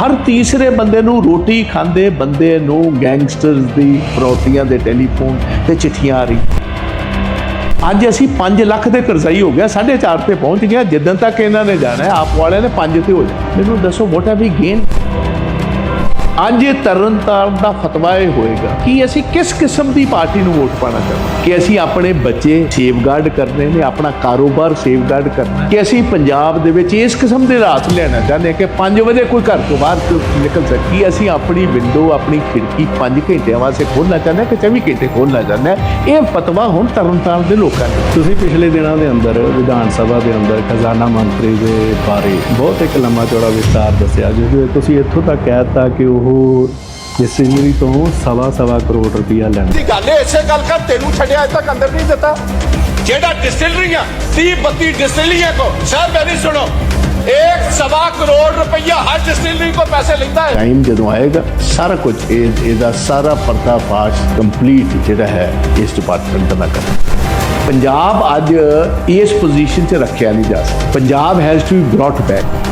ਹਰ ਤੀਸਰੇ ਬੰਦੇ ਨੂੰ ਰੋਟੀ ਖਾਂਦੇ ਬੰਦੇ ਨੂੰ ਗੈਂਗਸਟਰਸ ਦੀ ਫਰੋਤੀਆਂ ਦੇ ਟੈਲੀਫੋਨ ਤੇ ਚਿੱਠੀਆਂ ਆ ਰਹੀ ਅੱਜ ਅਸੀਂ 5 ਲੱਖ ਦੇ ਕਰਜ਼ਾਈ ਹੋ ਗਿਆ 4.5 ਤੇ ਪਹੁੰਚ ਗਿਆ ਜਿੱਦਣ ਤੱਕ ਇਹਨਾਂ ਨੇ ਜਾਣਾ ਆਪ ਵਾਲਿਆਂ ਨੇ 5 ਤੇ ਹੋ ਜਾਣਾ। ਮੈਨੂੰ ਦੱਸੋ ਵਾਟ ਹੈਵ ਵੀ ਗੇਨ ਅੱਜ ਇਹ ਤਰਨਤਾਰਨ ਦਾ ਫਤਵਾ ਇਹ ਹੋਏਗਾ ਕਿ ਅਸੀਂ ਕਿਸ ਕਿਸਮ ਦੀ ਪਾਰਟੀ ਨੂੰ ਵੋਟ ਪਾਣਾ ਚਾਹੁੰਦੇ ਹਾਂ। ਕਿ ਅਸੀਂ ਆਪਣੇ ਬੱਚੇ ਸੇਫਗਾਰਡ ਕਰਨੇ ਨੇ, ਆਪਣਾ ਕਾਰੋਬਾਰ ਸੇਫਗਾਰਡ ਕਰਨਾ ਕਿ ਅਸੀਂ ਪੰਜਾਬ ਦੇ ਵਿੱਚ ਇਸ ਕਿਸਮ ਦੇ ਰਾਤ ਲੈਣਾ ਚਾਹੁੰਦੇ ਹਾਂ ਕਿ 5 ਵਜੇ ਕੋਈ ਘਰ ਤੋਂ ਬਾਹਰ ਨਿਕਲ ਸਕੀ? ਅਸੀਂ ਆਪਣੀ ਵਿੰਡੋ ਆਪਣੀ ਖਿੜਕੀ 5 ਘੰਟਿਆਂ ਵਾਸਤੇ ਖੋਲਣਾ ਚਾਹੁੰਦੇ ਹਾਂ ਕਿ 24 ਘੰਟੇ ਖੋਲਣਾ ਚਾਹੁੰਦੇ ਹਾਂ? ਇਹ ਫਤਵਾ ਹੁਣ ਤਰਨਤਾਰਨ ਦੇ ਲੋਕਾਂ ਨੇ ਤੁਸੀਂ ਪਿਛਲੇ ਦਿਨਾਂ ਦੇ ਅੰਦਰ ਵਿਧਾਨ ਸਭਾ ਦੇ ਅੰਦਰ ਖਜ਼ਾਨਾ ਮੰਤਰੀ ਦੇ ਬਾਰੇ ਬਹੁਤ ਇੱਕ ਲੰਮਾ ਚੌੜਾ ਵਿਸਤਾਰ ਦੱਸਿਆ ਜਿਸ ਵਿੱਚ ਤੁਸੀਂ ਇੱਥੋਂ ਤੱਕ ਕਹਿਤਾ ਕਿ ਉਹ ਡਿਸਟਿਲਰੀ ਤੋਂ ਸਵਾ ਸਵਾ ਕਰੋੜ ਰੁਪਇਆ ਲੈਣਾ ਦੀ ਗੱਲ ਹੈ ਇਸੇ ਗੱਲ ਕਰ ਤੈਨੂੰ ਛੱਡਿਆ ਅਜੇ ਤੱਕ ਅੰਦਰ ਨਹੀਂ ਦਿੱਤਾ ਜਿਹੜਾ ਡਿਸਟਿਲਰੀਆਂ 30 32 डिस्टिलरियां को सर मेरी सुनो एक सवा करोड़ रुपया हर डिस्टिलरी को पैसे लेता है ਟਾਈਮ ਜਦੋਂ ਆਏਗਾ ਸਾਰਾ ਕੁਝ ਇਹ ਇਹਦਾ ਸਾਰਾ ਪਰਦਾਫਾਸ਼ ਕੰਪਲੀਟ ਜਿਹੜਾ ਹੈ ਇਸ ਡਿਪਾਰਟਮੈਂਟ ਦਾ ਮੈਂ ਕਰਾਂ ਪੰਜਾਬ ਅੱਜ ਇਸ ਪੋਜੀਸ਼ਨ 'ਚ ਰੱਖਿਆ ਨਹੀਂ ਜਾ ਸਕਦਾ Punjab has to be brought back